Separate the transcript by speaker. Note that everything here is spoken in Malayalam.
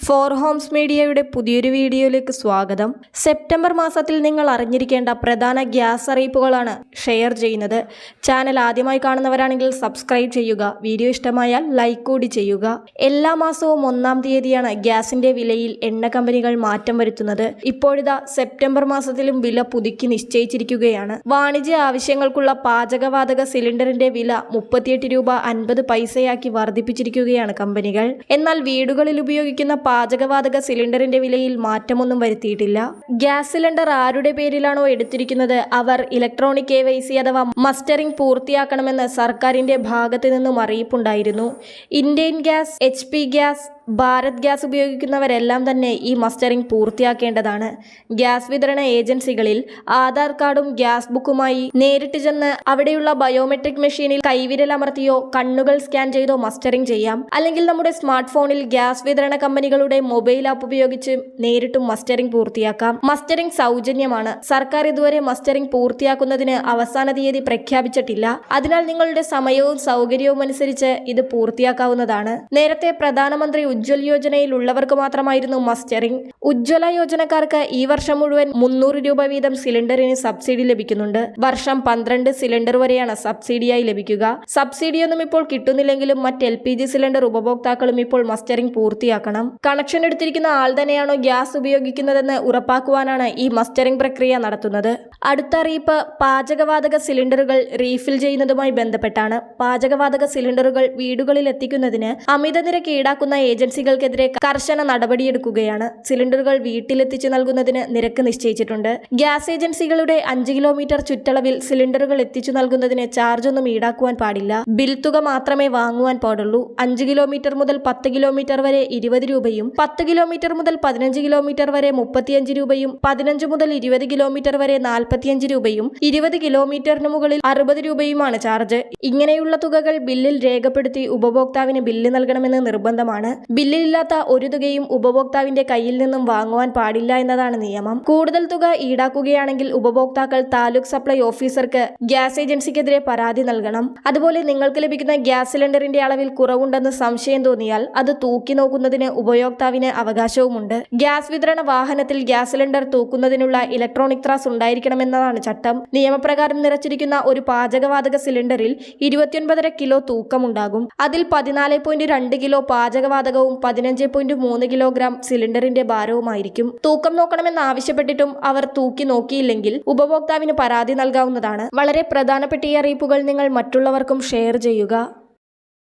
Speaker 1: ഫോർ ഹോംസ് മീഡിയയുടെ പുതിയൊരു വീഡിയോയിലേക്ക് സ്വാഗതം. സെപ്റ്റംബർ മാസത്തിൽ നിങ്ങൾ അറിഞ്ഞിരിക്കേണ്ട പ്രധാന ഗ്യാസ് അറിയിപ്പുകളാണ് ഷെയർ ചെയ്യുന്നത്. ചാനൽ ആദ്യമായി കാണുന്നവരാണെങ്കിൽ സബ്സ്ക്രൈബ് ചെയ്യുക. വീഡിയോ ഇഷ്ടമായാൽ ലൈക്ക് കൂടി ചെയ്യുക. എല്ലാ മാസവും ഒന്നാം തീയതിയാണ് ഗ്യാസിന്റെ വിലയിൽ എണ്ണ കമ്പനികൾ മാറ്റം വരുത്തുന്നത്. ഇപ്പോഴിതാ സെപ്റ്റംബർ മാസത്തിലും വില പുതുക്കി നിശ്ചയിച്ചിരിക്കുകയാണ്. വാണിജ്യ ആവശ്യങ്ങൾക്കുള്ള പാചകവാതക സിലിണ്ടറിന്റെ വില മുപ്പത്തിയെട്ട് രൂപ അൻപത് പൈസയാക്കി വർദ്ധിപ്പിച്ചിരിക്കുകയാണ് കമ്പനികൾ. എന്നാൽ വീടുകളിൽ ഉപയോഗിക്കുന്ന പാചകവാതക സിലിണ്ടറിന്റെ വിലയിൽ മാറ്റമൊന്നും വരുത്തിയിട്ടില്ല. ഗ്യാസ് സിലിണ്ടർ ആരുടെ പേരിലാണോ എടുത്തിരിക്കുന്നത്? അവർ ഇലക്ട്രോണിക് കെ അഥവാ മസ്റ്ററിംഗ് പൂർത്തിയാക്കണമെന്ന് സർക്കാരിന്റെ ഭാഗത്തു നിന്നും അറിയിപ്പുണ്ടായിരുന്നു. Indian gas H gas Bharat gas ഉപയോഗിക്കുന്നവരെല്ലാം തന്നെ ഈ മസ്റ്ററിംഗ് പൂർത്തിയാക്കേണ്ടതാണ്. ഗ്യാസ് വിതരണ ഏജൻസികളിൽ ആധാർ കാർഡും ഗ്യാസ് ബുക്കുമായി നേരിട്ട് ചെന്ന് അവിടെയുള്ള ബയോമെട്രിക് മെഷീനിൽ കൈവിരൽ കൈവിരലമർത്തിയോ കണ്ണുകൾ സ്കാൻ ചെയ്തോ മസ്റ്ററിംഗ് ചെയ്യാം. അല്ലെങ്കിൽ നമ്മുടെ സ്മാർട്ട് ഫോണിൽ ഗ്യാസ് വിതരണ കമ്പനികളുടെ മൊബൈൽ ആപ്പ് ഉപയോഗിച്ച് നേരിട്ടും മസ്റ്ററിംഗ് പൂർത്തിയാക്കാം. മസ്റ്ററിംഗ് സൗജന്യമാണ്. സർക്കാർ ഇതുവരെ മസ്റ്ററിംഗ് പൂർത്തിയാക്കുന്നതിന് അവസാന തീയതി പ്രഖ്യാപിച്ചിട്ടില്ല. അതിനാൽ നിങ്ങളുടെ സമയവും സൗകര്യവും അനുസരിച്ച് ഇത് പൂർത്തിയാക്കാവുന്നതാണ്. നേരത്തെ പ്രധാനമന്ത്രി ഉജ്ജ്വൽ യോജനയിൽ ഉള്ളവർക്ക് മാത്രമായിരുന്നു മസ്റ്ററിംഗ്. ഉജ്ജ്വല യോജനക്കാർക്ക് ഈ വർഷം മുഴുവൻ മുന്നൂറ് രൂപ വീതം സിലിണ്ടറിന് സബ്സിഡി ലഭിക്കുന്നുണ്ട്. വർഷം പന്ത്രണ്ട് സിലിണ്ടർ വരെയാണ് സബ്സിഡിയായി ലഭിക്കുക. സബ്സിഡിയൊന്നും ഇപ്പോൾ കിട്ടുന്നില്ലെങ്കിലും മറ്റ് എൽ സിലിണ്ടർ ഉപഭോക്താക്കളും ഇപ്പോൾ മസ്റ്ററിംഗ് പൂർത്തിയാക്കണം. കണക്ഷൻ എടുത്തിരിക്കുന്ന ആൾ തന്നെയാണോ ഗ്യാസ് ഉപയോഗിക്കുന്നതെന്ന് ഉറപ്പാക്കുവാനാണ് ഈ മസ്റ്ററിംഗ് പ്രക്രിയ നടത്തുന്നത്. അടുത്ത അറിയിപ്പ് പാചകവാതക സിലിണ്ടറുകൾ റീഫിൽ ചെയ്യുന്നതുമായി ബന്ധപ്പെട്ടാണ്. പാചകവാതക സിലിണ്ടറുകൾ വീടുകളിൽ എത്തിക്കുന്നതിന് അമിത നിരക്ക് ഈടാക്കുന്ന ഏജൻസികൾക്കെതിരെ കർശന നടപടിയെടുക്കുകയാണ്. സിലിണ്ടറുകൾ വീട്ടിലെത്തിച്ചു നൽകുന്നതിന് നിരക്ക് നിശ്ചയിച്ചിട്ടുണ്ട്. ഗ്യാസ് ഏജൻസികളുടെ അഞ്ച് കിലോമീറ്റർ ചുറ്റളവിൽ സിലിണ്ടറുകൾ എത്തിച്ചു നൽകുന്നതിന് ചാർജൊന്നും ഈടാക്കുവാൻ പാടില്ല. ബിൽ തുക മാത്രമേ വാങ്ങുവാൻ പാടുള്ളൂ. അഞ്ച് കിലോമീറ്റർ മുതൽ പത്ത് കിലോമീറ്റർ വരെ ഇരുപത് രൂപയും പത്ത് കിലോമീറ്റർ മുതൽ പതിനഞ്ച് കിലോമീറ്റർ വരെ മുപ്പത്തിയഞ്ച് രൂപയും പതിനഞ്ച് മുതൽ ഇരുപത് കിലോമീറ്റർ വരെ നാൽപ്പത്തിയഞ്ച് രൂപയും ഇരുപത് കിലോമീറ്ററിന് മുകളിൽ അറുപത് രൂപയുമാണ് ചാർജ്. ഇങ്ങനെയുള്ള തുകകൾ ബില്ലിൽ രേഖപ്പെടുത്തി ഉപഭോക്താവിന് ബില്ല് നൽകണമെന്ന് നിർബന്ധമാണ്. ബില്ലിലില്ലാത്ത ഒരു തുകയും ഉപഭോക്താവിന്റെ കയ്യിൽ നിന്നും വാങ്ങുവാൻ പാടില്ല എന്നതാണ് നിയമം. കൂടുതൽ തുക ഈടാക്കുകയാണെങ്കിൽ ഉപഭോക്താക്കൾ താലൂക്ക് സപ്ലൈ ഓഫീസർക്ക് ഗ്യാസ് ഏജൻസിക്കെതിരെ പരാതി നൽകണം. അതുപോലെ നിങ്ങൾക്ക് ലഭിക്കുന്ന ഗ്യാസ് സിലിണ്ടറിന്റെ അളവിൽ കുറവുണ്ടെന്ന് സംശയം തോന്നിയാൽ അത് തൂക്കി നോക്കുന്നതിന് ഉപയോക്താവിന് അവകാശവുമുണ്ട്. ഗ്യാസ് വിതരണ വാഹനത്തിൽ ഗ്യാസ് സിലിണ്ടർ തൂക്കുന്നതിനുള്ള ഇലക്ട്രോണിക് ത്രാസ് ഉണ്ടായിരിക്കണമെന്നതാണ് ചട്ടം. നിയമപ്രകാരം നിറച്ചിരിക്കുന്ന ഒരു പാചകവാതക സിലിണ്ടറിൽ ഇരുപത്തിയൊൻപതര കിലോ തൂക്കമുണ്ടാകും. അതിൽ പതിനാല് പോയിന്റ് രണ്ട് കിലോ പാചകവാതകവും പതിനഞ്ച് പോയിന്റ് മൂന്ന് കിലോഗ്രാം സിലിണ്ടറിന്റെ ഭാരവുമായിരിക്കും. തൂക്കം നോക്കണമെന്ന് ആവശ്യപ്പെട്ടിട്ടും അവർ തൂക്കി നോക്കിയില്ലെങ്കിൽ ഉപഭോക്താവിന് പരാതി നൽകാവുന്നതാണ്. വളരെ പ്രധാനപ്പെട്ട ഈ അറിയിപ്പുകൾ നിങ്ങൾ മറ്റുള്ളവർക്കും ഷെയർ ചെയ്യുക.